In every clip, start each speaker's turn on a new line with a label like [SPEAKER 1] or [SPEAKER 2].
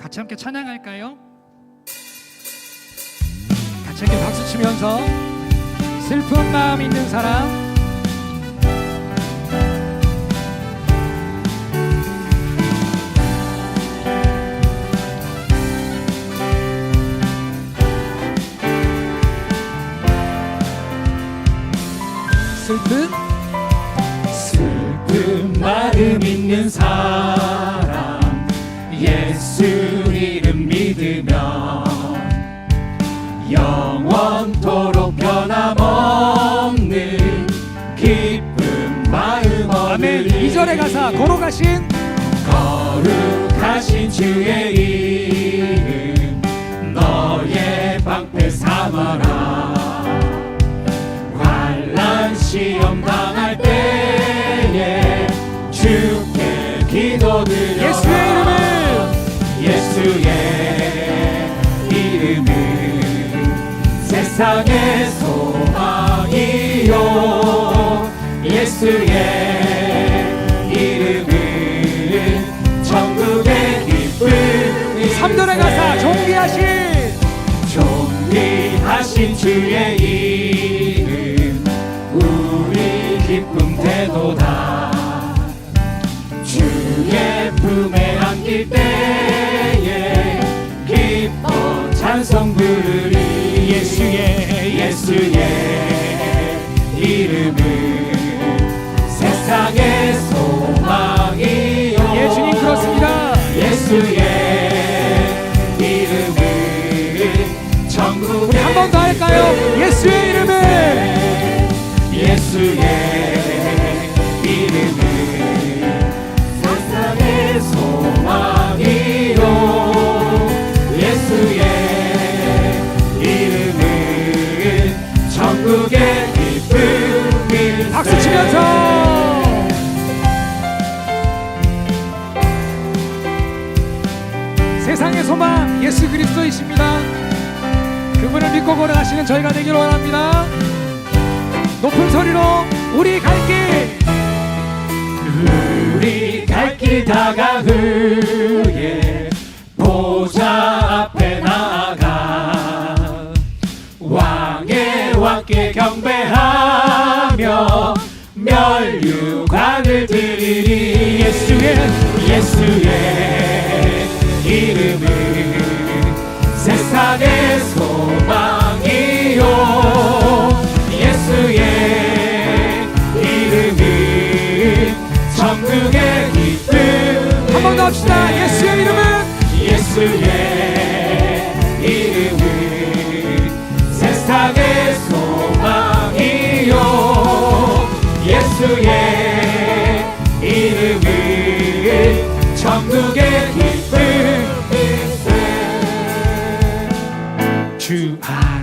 [SPEAKER 1] 같이 함께 찬양할까요? 같이 함께 박수 치면서 슬픈 마음 있는 사람. 슬픈?
[SPEAKER 2] 슬픈 마음 있는 사람 영원토록 변함없는 기쁜 마음
[SPEAKER 1] 아멘. 2절의 가사 걸어가신
[SPEAKER 2] 거룩하신 주의 이름 너의 방패 삼아라 세상의 소망이요 예수의 이름은 천국의 기쁨
[SPEAKER 1] 3절의 가사 존귀하신.
[SPEAKER 2] 존귀하신 주의 이름
[SPEAKER 1] 할까 걸어가시는 저희가 되길 원합니다. 높은 소리로 우리 갈 길.
[SPEAKER 2] 우리 갈 길 다가 후에 보좌 앞에 나아가. 왕의 왕께 경배하며 멸류관을 드리리. 예수의 예수의 이름은 세상의 예수의 이름은 세상의 소망이요. 예수의 이름은 천국의 기쁨일세 주하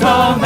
[SPEAKER 2] saw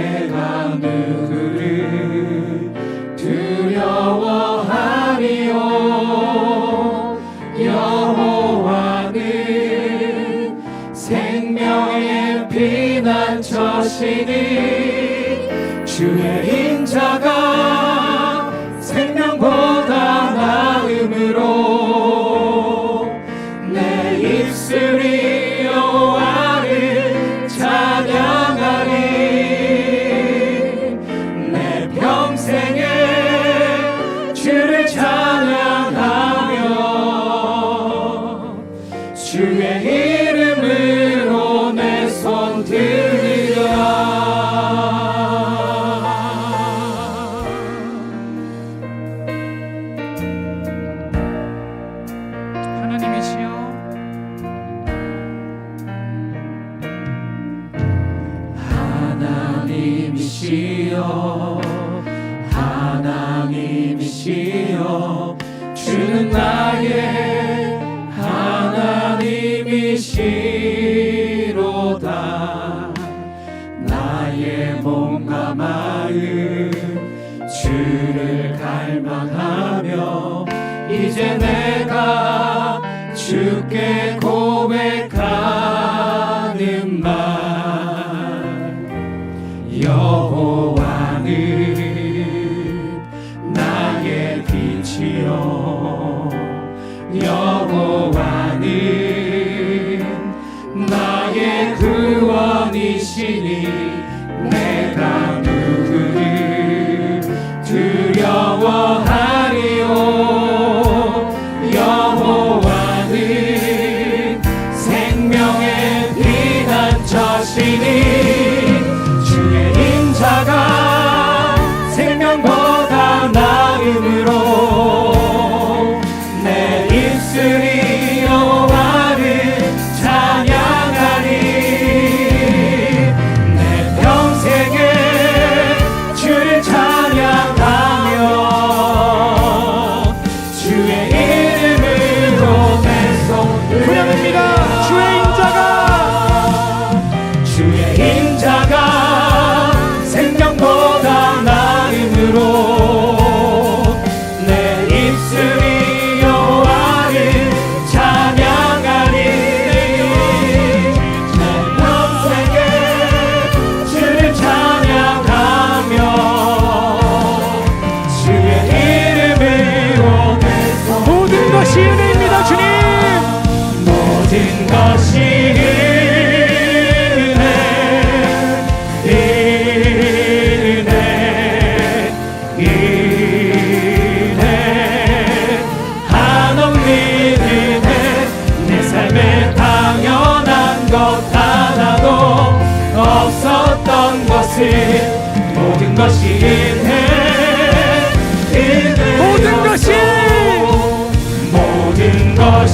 [SPEAKER 2] 내가 누구를 두려워하리오 여호와는 생명의 피난처시니 주의 인자가 생명보다 나음으로 내 입술이 나의 몸과 마음 주를 갈망하며 이제 내가 주께 고백 다 나음으로
[SPEAKER 1] 것이 은혜입니다 주님.
[SPEAKER 2] 모든 것이 은혜 은혜 은혜 한없는 은혜 내 삶에 당연한 것 하나도 없었던 것을 모든 것이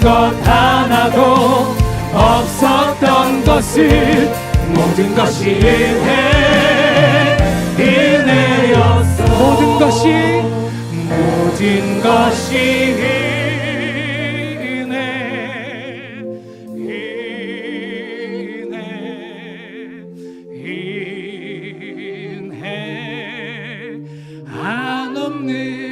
[SPEAKER 1] 것
[SPEAKER 2] 하나도 없었던 것을 모든 것이 은혜 은혜였어.
[SPEAKER 1] 모든 것이
[SPEAKER 2] 모든 것이 은혜 은혜 은혜. 한없는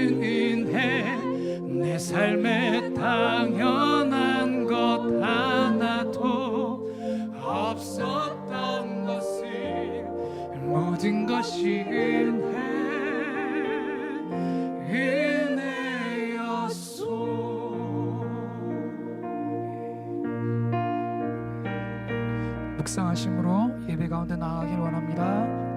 [SPEAKER 1] 묵상하심으로 예배 가운데 나아가길 원합니다